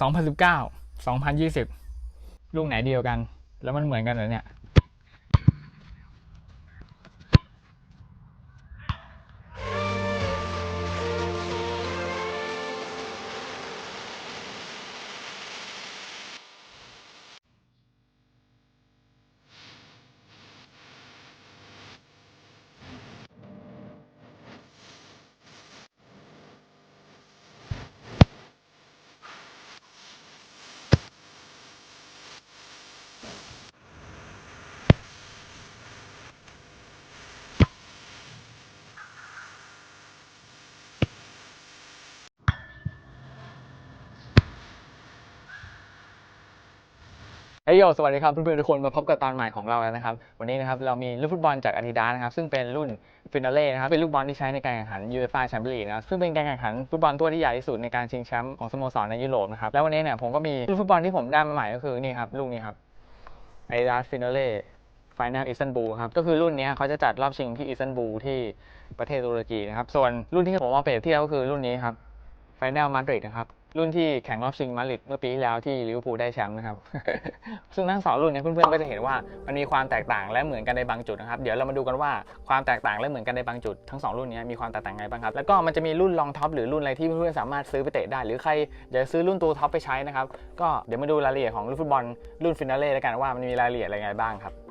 2019 2020 ลูกไหนเดียวกัน แล้วมันเหมือนกันเหรอเนี่ย เฮ้ยโยสวัสดีครับเพื่อนๆทุกคนมาพบกับตอนใหม่ของเราแล้วนะครับ วันนี้นะครับเรามีลูกฟุตบอลจาก Adidas นะครับ ซึ่งเป็นรุ่นฟินาเล่นะครับ เป็นลูกบอลที่ใช้ในการแข่งขัน UEFA Champions League นะครับซึ่งเป็นการแข่งขันฟุตบอลตัวที่ใหญ่ที่สุดในการชิงแชมป์ของสโมสรในยุโรปนะครับ แล้ววันนี้เนี่ยผมก็มีลูกฟุตบอลที่ผมได้มาใหม่ก็คือนี่ครับลูกนี้ครับ Adidas Finale Final Istanbul ครับ ก็คือรุ่นนี้เขาจะจัดรอบชิงที่อิสตันบูลที่ประเทศตุรกีนะครับ ส่วนรุ่นที่ผมมาเปรียบเทียบก็คือรุ่นนี้ครับ Final Madrid นะครับ รุ่นที่แข่งรอบชิงมาดริดเมื่อปีที่แล้วที่ลิเวอร์พูลได้แชมป์นะครับ ซึ่งทั้งสองรุ่นเนี้เพื่อนๆก็จะเห็นว่ามันมีความแตกต่างและเหมือนกันในบางจุดนะครับ เดี๋ยวเรามาดูกันว่าความแตกต่างและเหมือนกันในบางจุดทั้งสองรุ่นนี้มีความแตกต่างไงบ้างครับ แล้วก็มันจะมีรุ่นรองท็อปหรือรุ่นอะไรที่เพื่อนๆสามารถซื้อไปเตะได้ หรือใครอยากจะซื้อรุ่นตัวท็อปไปใช้นะครับ ก็เดี๋ยวมาดูรายละเอียดของรุ่นฟุตบอลรุ่นฟินาเล่แล้วกันว่ามันมีรายละเอียดอะไรไงบ้างครับ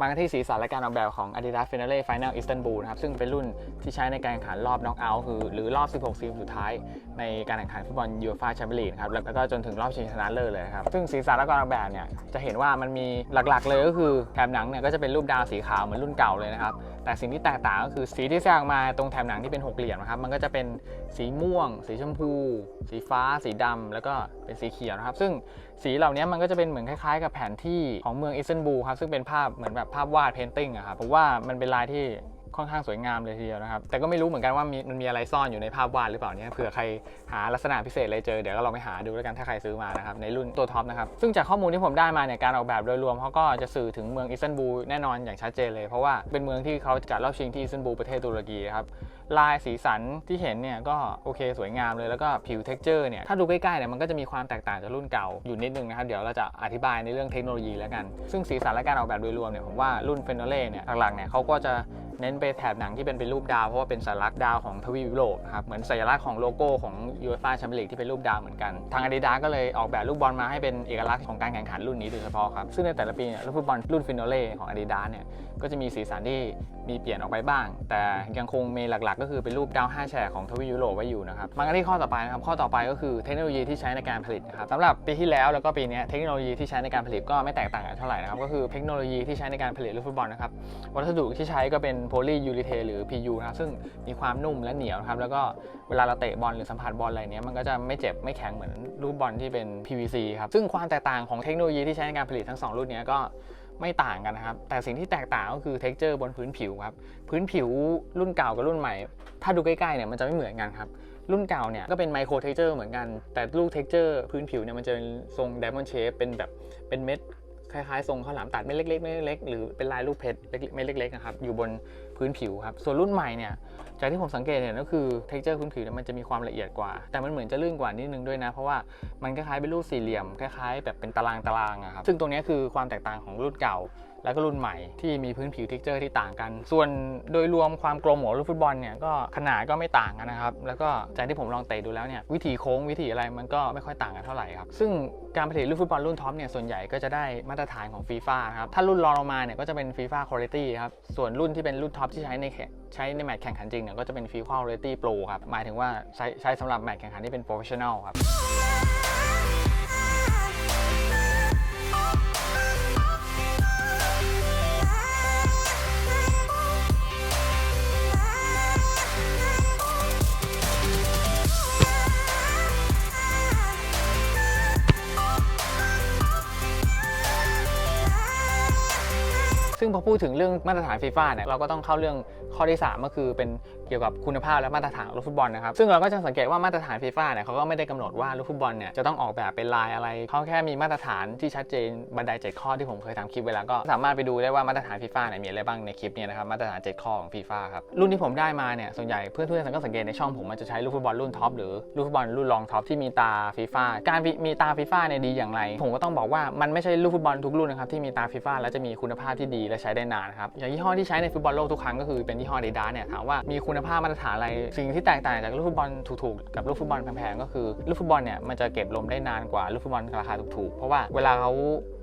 มากันที่สีสันและการออกแบบของ Adidas Finale Final Istanbul นะครับ ซึ่งเป็นรุ่นที่ใช้ในการแข่งขันรอบน็อกเอาท์คือหรือรอบ 16 ทีมสุดท้าย ในการแข่งขันฟุตบอลยูฟ่าแชมเปี้ยนลีกครับ แล้วก็จนถึงรอบชิงชนะเลิศเลยครับ ซึ่งสีสันและการออกแบบเนี่ย จะเห็นว่ามันมีหลักๆ เลยก็คือแถบหนังเนี่ยก็จะเป็นรูปดาวสีขาวเหมือนรุ่นเก่าเลยนะครับ แต่สิ่งที่แตกต่างก็คือสีที่แทรกมาตรงแถบหนังที่เป็นหกเหลี่ยมนะครับ มันก็จะเป็นสีม่วง สีชมพู สีฟ้า สีดำแล้วก็เป็นสีเขียวนะครับ ซึ่งสีเหล่านี้มันก็จะเป็นเหมือนคล้ายๆ กับแผนที่ของเมืองอิสตันบูลครับ ซึ่งเป็นภาพเหมือนแบบภาพวาดเพนติ้งอะครับผมว่ามันเป็นลายที่ ค่อนข้างสวยงามเลยทีเดียวนะครับ แต่ก็ไม่รู้เหมือนกันว่ามีมันมีอะไรซ่อนอยู่ในภาพวาดหรือเปล่าเนี่ยเผื่อใครหาลักษณะพิเศษอะไรเจอเดี๋ยวก็ลองไปหาดูแล้วกันถ้าใครซื้อมานะครับในรุ่นตัวท็อปนะครับซึ่งจากข้อมูลที่ผมได้มาเนี่ยการออกแบบโดยรวมเขาก็จะสื่อถึงเมืองอิสตันบูลแน่นอนอย่างชัดเจนเลยเพราะว่าเป็นเมืองที่เขาจัดรอบชิงที่อิสตันบูลประเทศตุรกีครับลายสีสันที่เห็นเนี่ยก็โอเคสวยงามเลยแล้วก็ผิวเท็กเจอร์เนี่ยถ้าดูใกล้ๆเนี่ยมันก็จะมีความแตกต่างจากรุ่นเก่าอยู่นิดนึงนะครับเดี๋ยวเราจะอธิบายในเรื่องเทคโนโลยีแล้วกัน ซึ่งสีสันและการออกแบบโดยรวมเนี่ยผมว่ารุ่นเฟนเล่เนี่ยหลักๆเนี่ยเขาก็จะ เน้นไปแถบหนังที่เป็นเป็นรูปดาวเพราะว่าเป็นสัญลักษณ์ดาวของทวีปยุโรปครับเหมือนสัญลักษณ์ของโลโก้ของยูเอฟ่าแชมเปี้ยนลีกที่เป็นรูปดาวเหมือนกัน ทาง Adidas ก็เลยออกแบบลูกบอลมาให้เป็นเอกลักษณ์ของการแข่งขันรุ่นนี้โดยเฉพาะครับซึ่งในแต่ละปีเนี่ยลูกฟุตบอลรุ่นฟินเล่ของ Adidas เนี่ยก็จะมีสีสันที่มีเปลี่ยนออกไปบ้าง แต่ยังคงเมนหลักๆ ก็คือเป็นรูปดาว5แฉกของทวีปยุโรปไว้อยู่นะครับมากันที่ข้อต่อไปนะครับข้อต่อไปก็คือเทคโนโลยีที่ใช้ในการผลิตนะครับสำหรับปีที่แล้วแล้วก็ปีนี้เทคโนโลยีที่ใช้ในการผลิตก็ไม่แตกต่างกันเท่าไหร่นะครับก็คือเทคโนโลยีที่ใช้ในการผลิตลูกฟุตบอลนะครับวัสดุที่ใช้ก็เป็นโพลียูริเทหรือ PU นะครับซึ่งมีความนุ่มและเหนียวนะครับแล้วก็เวลาเราเตะบอลหรือสัมผัสบอลอะไรเนี้ยมันก็จะไม่เจ็บไม่แข็งเหมือนลูกบอลที่เป็น PVC ครับซึ่งความแตกต่างของเทคโนโลยีที่ใช้ในการผลิตทั้งสองรุ่นเนี้ยก็ไม่ต่างกันนะครับ แต่สิ่งที่แตกต่างก็คือเท็กเจอร์บนพื้นผิวครับ พื้นผิวรุ่นเก่ากับรุ่นใหม่ ถ้าดูใกล้ๆเนี่ยมันจะไม่เหมือนกันครับ รุ่นเก่าเนี่ยก็เป็นไมโครเท็กเจอร์เหมือนกัน แต่ลูกเท็กเจอร์พื้นผิวเนี่ยมันจะเป็นทรงไดมอนด์เชฟเป็นแบบเป็นเม็ด คล้ายๆทรงข้าวหลามตัดเม็ดเล็กๆเม็ดเล็กๆหรือเป็นลายลูกเพชรเล็กๆเม็ดเล็กๆนะครับอยู่บน พื้นผิวครับ ส่วนรุ่นใหม่เนี่ย จากที่ผมสังเกตเห็นก็คือ t e x t u r e พื้นผิวเนี่ยมันจะมีความละเอียดกว่า แต่มันเหมือนจะลื่นกว่านิดนึงด้วยนะ เพราะว่ามันคล้ายๆเป็นรูปสี่เหลี่ยม คล้ายๆ แบบเป็นตารางตารางๆอะครับ ซึ่งตรงนี้คือความแตกต่างของรุ่นเก่า แล้วก็รุ่นใหม่ที่มีพื้นผิว t e x t u r e ที่ต่างกัน ส่วนโดยรวมความกลมของลูกฟุตบอลเนี่ยก็ขนาดก็ไม่ต่างกันนะครับ แล้วก็จากที่ผมลองเตะดูแล้วเนี่ยวิธีโค้งวิธีอะไรมันก็ไม่ค่อยต่างกันเท่าไหร่ครับ ซึ่งการผลิตลูกฟุตบอลรุ่นท็อปเนี่ยส่วนใหญ่ก็จะได้มาตรฐานของฟีฟ่าครับ ถ้ารุ่นรองลงมาเนี่ยก็จะเป็นฟีฟ่าคุณภาพครับ ส่วนรุ่นที่เป็นรุ่นท็อปที่ใช้ในแข่งใช้ในแมตช์แข่งขันจริงเนี่ยก็จะเป็นฟีฟ่าคุณภาพโปรครับหมายถึงว่าใช้ใช้สำหรับแมตช์แข่งขันที่เป็นโปรเฟชชั่นอลครับ ซึ่งพอพูดถึงเรื่องมาตรฐานฟีฟ่าเนี่ยเราก็ต้องเข้าเรื่องข้อที่ 3 ก็คือเป็นเกี่ยวกับคุณภาพและมาตรฐานลูกฟุตบอลนะครับซึ่งเราก็จะสังเกตว่ามาตรฐานฟีฟ่าเนี่ยเขาก็ไม่ได้กำหนดว่าลูกฟุตบอลเนี่ยจะต้องออกแบบเป็นลายอะไรเขาแค่มีมาตรฐานที่ชัดเจนบันได7ข้อที่ผมเคยทำคลิปไว้แล้วก็สามารถไปดูได้ว่ามาตรฐานฟีฟ่าเนี่ยมีอะไรบ้างในคลิปเนี่ยนะครับมาตรฐาน7ข้อของฟีฟ่าครับรุ่นที่ผมได้มาเนี่ยส่วนใหญ่เพื่อนๆก็สังเกตในช่องผมมันจะใช้ลูกฟุตบอลรุ่นท็อปหรือลูกฟุตบอลรุ่นรองท็อปที่มีตาฟีฟ่าการมีตาฟีฟ่าเนี่ยดีอย่างไร ผมก็ต้องบอกว่ามันไม่ใช่ลูกฟุตบอลทุกรุ่นนะครับที่มีตาฟีฟ่าแล้วจะมีคุณภาพที่ดีและใช้ได้นานครับอย่างยี่ห้อที่ใช้ในฟุตบอลโลกทุกครั้งก็คือเป็นยี่ห้อเดดาเนี่ยถามว่ามีคุณภาพมาตรฐานอะไรสิ่งที่แตกต่างจากลูกฟุตบอลถูกๆกับลูกฟุตบอลแพงๆก็คือลูกฟุตบอลเนี่ยมันจะเก็บลมได้นานกว่าลูกฟุตบอลราคาถูกๆเพราะว่าเวลาเขา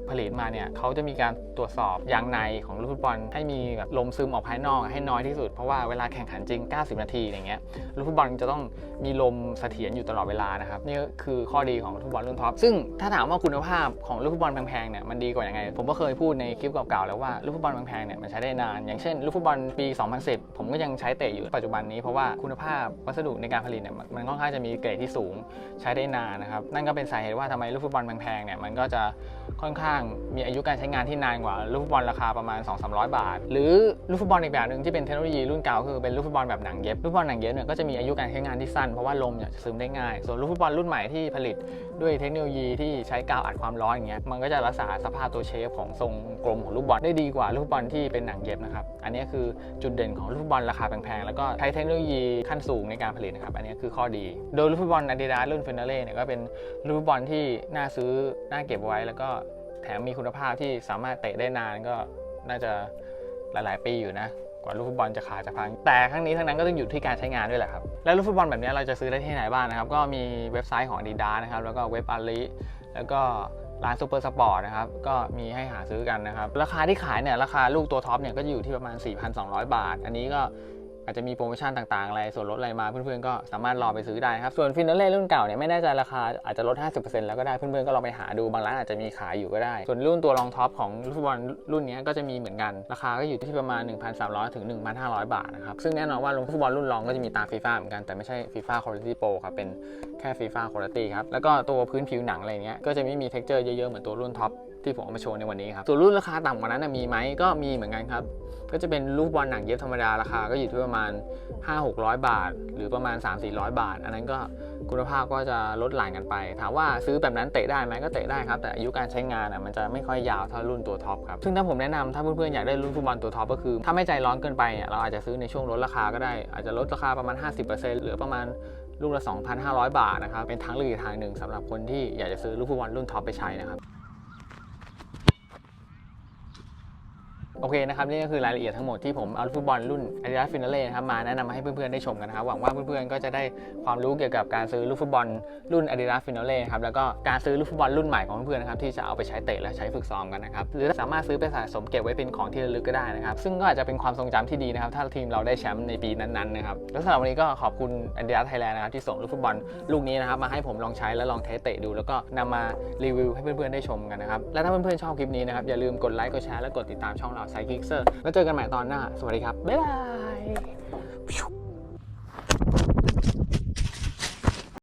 ผลิตมาเนี่ยเขาจะมีการตรวจสอบยางในของลูกฟุตบอล ให้มีแบบลมซึมออกภายนอกให้น้อยที่สุด เพราะว่าเวลาแข่งขันจริง 90 นาทีอย่างเงี้ยลูกฟุตบอลจะต้องมีลมเสถียรอยู่ตลอดเวลานะครับนี่ก็คือข้อดีของลูกฟุตบอลรุ่นท็อปซึ่งถ้าถามว่าคุณภาพของลูกฟุตบอลแพงๆเนี่ยมันดีกว่าอยังไง ผมก็เคยพูดในคลิปเก่าๆแล้วว่าลูกฟุตบอลแพงๆเนี่ยมันใช้ได้นาน อย่างเช่นลูกฟุตบอลปี 2010 ผมก็ยังใช้เตะอยู่ปัจจุบันนี้เพราะว่าคุณภาพวัสดุในการผลิตเนี่ยมันค่อนข้างจะมีเกรดที่สูงใช้ได้นานนะครับนั่นก็เป็นสาเหตุว่าทำไมลูกฟุตบอลแพงๆเนี่ยมันก็จะ ค่อนข้างมีอายุการใช้งานที่นานกว่าลูกฟุตบอลราคาประมาณ 2-300 บาท หรือลูกฟุตบอลอีกแบบหนึ่งที่เป็นเทคโนโลยีรุ่นเก่าคือเป็นลูกฟุตบอลแบบหนังเย็บลูกฟุตบอลหนังเย็บเนี่ยก็จะมีอายุการใช้งานที่สั้นเพราะว่าลมเนี่ยจะซึมได้ง่าย ส่วนลูกฟุตบอลรุ่นใหม่ที่ผลิตด้วยเทคโนโลยีที่ใช้กาวอัดความร้อนอย่างเงี้ยมันก็จะรักษาสภาพตัวเชฟของทรงกลมของลูกบอลได้ดีกว่าลูกฟุตบอลที่เป็นหนังเย็บนะครับอันนี้คือจุดเด่นของลูกฟุตบอลราคาแพงๆแล้วก็ใช้เทคโนโลยีขั้นสูงในการผลิตนะครับอันนี้คือข้อดี โดยลูกฟุตบอลอาดิดาสรุ่นฟินเล่เนี่ยก็เป็นลูกฟุตบอลที่น่าซื้อน่าเก็บไว้แล้วก็ แถมมีคุณภาพที่สามารถเตะได้นานก็น่าจะหลาย ๆ ปีอยู่นะ กว่าลูกฟุตบอลจะขาดจะพัง แต่ทั้งนี้ทั้งนั้นก็ต้องอยู่ที่การใช้งานด้วยแหละครับ แล้วลูกฟุตบอลแบบนี้เราจะซื้อได้ที่ไหนบ้างนะครับ ก็มีเว็บไซต์ของ Adidas นะครับ แล้วก็เว็บอาลีแล้วก็ร้านซูเปอร์สปอร์ตนะครับ ก็มีให้หาซื้อกันนะครับ ราคาที่ขายเนี่ย ราคาลูกตัวท็อปเนี่ยก็จะอยู่ที่ประมาณ 4,200 บาท อันนี้ก็ อาจจะมีโปรโมชั่นต่างๆ อะไร ส่วนลดอะไรมาเพื่อนๆ ก็สามารถรอไปซื้อได้ครับ ส่วนฟินาเล่รุ่นเก่าเนี่ยไม่แน่ใจราคาอาจจะลด 50%แล้วก็ได้เพื่อนๆ ก็ลองไปหาดูบางร้านอาจจะมีขายอยู่ก็ได้ ส่วนรุ่นตัวรองท็อปของลูกฟุตบอลรุ่นนี้ก็จะมีเหมือนกัน ราคาก็อยู่ที่ประมาณ 1,300 ถึง 1,500 บาทนะครับ ซึ่งแน่นอนว่าลงฟุตบอลรุ่นรองก็จะมีตามฟีฟ่าเหมือนกันแต่ไม่ใช่ฟีฟ่าคุณภาพโปรครับเป็นแค่ฟีฟ่าคุณภาพครับแล้วก็ตัวพื้นผิวหนังอะไรเงี้ยก็จะไม่มีเท็กเจอร์เยอะๆเหมือนตัวรุ่นท็อป ที่ผมเอามาโชว์ในวันนี้ครับส่วนรุ่นราคาต่ำกว่านั้นมีไหมก็มีเหมือนกันครับ ก็จะเป็นลูกบอลหนังเย็บธรรมดาราคาก็อยู่ที่ประมาณ 5-600 บาท หรือประมาณ 3-400 บาท อันนั้นก็คุณภาพก็จะลดหลั่นกันไป ถามว่าซื้อแบบนั้นเตะได้ไหมก็เตะได้ครับ แต่อายุการใช้งานอะมันจะไม่ค่อยยาวเท่ารุ่นตัวท็อปครับ ซึ่งถ้าผมแนะนำถ้าเพื่อนๆอยากได้รุ่นฟุตบอลตัวท็อปก็คือ ถ้าไม่ใจร้อนเกินไปอะเราอาจจะซื้อในช่วงลดราคาก็ได้ อาจจะลดราคาประมาณ 50%เหลือประมาณลูกละ 2,500 บาทนะครับ เป็นทางเลือกอีกทางหนึ่งสำหรับคนที่อยากจะซื้อลูกฟุตบอลรุ่นท็อปไปใช้นะครับ โอเคนะครับนี่ก็คือรายละเอียดทั้งหมดที่ผมเอาฟุตบอลรุ่น Adidas Finale นะครับมาแนะนำมาให้เพื่อนๆได้ชมกันนะครับหวังว่าเพื่อนๆก็จะได้ความรู้เกี่ยวกับการซื้อลูกฟุตบอลรุ่น Adidas Finale ครับแล้วก็การซื้อลูกฟุตบอลรุ่นใหม่ของเพื่อนๆนะครับที่จะเอาไปใช้เตะและใช้ฝึกซ้อมกันนะครับหรือสามารถซื้อไปสะสมเก็บไว้เป็นของที่ระลึกก็ได้นะครับซึ่งก็อาจจะเป็นความทรงจำที่ดีนะครับถ้าทีมเราได้แชมป์ในปีนั้นๆนะครับแล้วสำหรับวันนี้ก็ขอบคุณ Adidas Thailand นะครับที่ส่งลูกฟุตบอลลูกนี้นะครับมาให้ผมลองใช้และลองเทสเตะดู แล้วก็นำมารีวิวให้เพื่อนๆได้ชมกันนะครับและถ้าเพื่อนๆชอบคลิปนี้นะครับอย่าลืมกดไลค์กดแชร์และกดติดตามช่องเราสายกิกเซอร์ แล้วเจอกันใหม่ตอนหน้า สวัสดีครับ บ๊ายบาย